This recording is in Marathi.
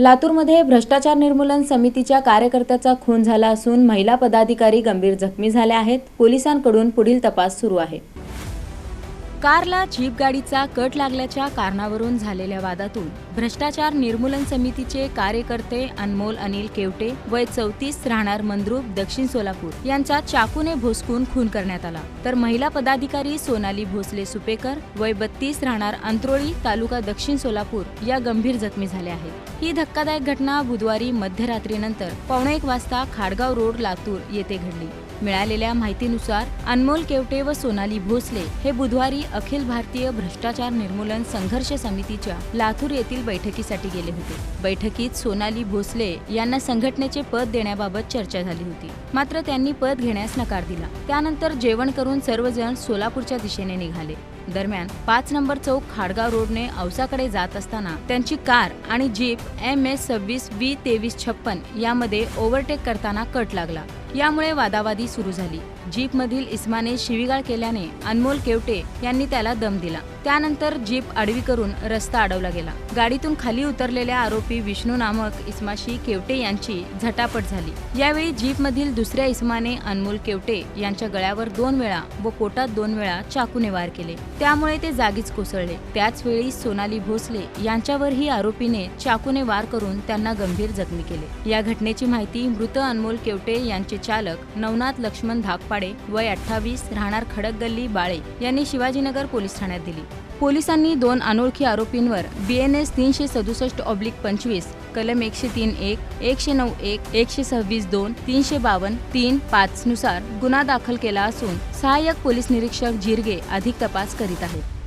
लातूरमध्ये भ्रष्टाचार निर्मूलन समितीच्या कार्यकर्त्याचा खून झाला असून महिला पदाधिकारी गंभीर जखमी झाल्या आहेत. पोलिसांकडून पुढील तपास सुरू आहे. कारला जीप गाडीचा कट लागल्याच्या कारणावरून झालेल्या वादातून भ्रष्टाचार निर्मूलन समितीचे कार्यकर्ते अनमोल अनिल केवटे वय चौतीस राहणार मंद्रुप दक्षिण सोलापूर यांचा चाकूने भोसकून खून करण्यात आला. तर महिला पदाधिकारी सोनाली भोसले सुपेकर वय बत्तीस राहणार अंत्रोळी तालुका दक्षिण सोलापूर या गंभीर जखमी झाल्या आहेत. ही धक्कादायक घटना बुधवारी मध्यरात्रीनंतर पावणे एक वाजता खाडगाव रोड लातूर येथे घडली. मिळालेल्या माहितीनुसार अनमोल केवटे व सोनाली भोसले हे बुधवारी अखिल भारतीय भ्रष्टाचार निर्मूलन संघर्ष समितीच्या लातूर येथील बैठकीसाठी गेले होते. बैठकीत सोनाली भोसले यांना संघटनेचे पद देण्याबाबत चर्चा झाली होती. मात्र त्यांनी पद घेण्यास नकार दिला. त्यानंतर जेवण करून सर्वजण सोलापूरच्या दिशेने निघाले. दरम्यान पाच नंबर चौक खाडगाव रोडने औसाकडे जात असताना त्यांची कार आणि जीप एम एस सव्वीस वी तेवीस छप्पन यामध्ये ओव्हरटेक करताना कट लागला. यामुळे वादावादी सुरू झाली. जीप मधील इस्माने शिवीगाळ केल्याने अनमोल केवटे यांनी त्याला दम दिला. त्यानंतर जीप आडवी करून रस्ता अडवला गेला. गाडीतून खाली उतरलेल्या आरोपी विष्णू नामक इस्माशी केवटे यांची झटापट झाली. यावेळी जीप मधील दुसऱ्या इस्माने अनमोल केवटे यांच्या गळ्यावर दोन वेळा व पोटात दोन वेळा चाकूने वार केले. त्यामुळे ते जागीच कोसळले. त्याचवेळी सोनाली भोसले यांच्यावरही आरोपीने चाकूने वार करून त्यांना गंभीर जखमी केले. या घटनेची माहिती मृत अनमोल केवटे यांचे चालक नवनाथ लक्ष्मण धाकपाडे वय अठ्ठावीस राहणार खडक गल्ली बाळे यांनी शिवाजीनगर पोलीस ठाण्यात दिली. पोलिसांनी दोन अनोळखी आरोपींवर बी एन एस तीनशे सदुसष्ट ऑब्लिक पंचवीस कलम एकशे तीन एक एकशे नऊ एक एकशे सव्वीस दोन तीनशे बावन्न तीन पाच नुसार गुन्हा दाखल केला असून सहाय्यक पोलीस निरीक्षक जिरगे अधिक तपास करीत आहेत.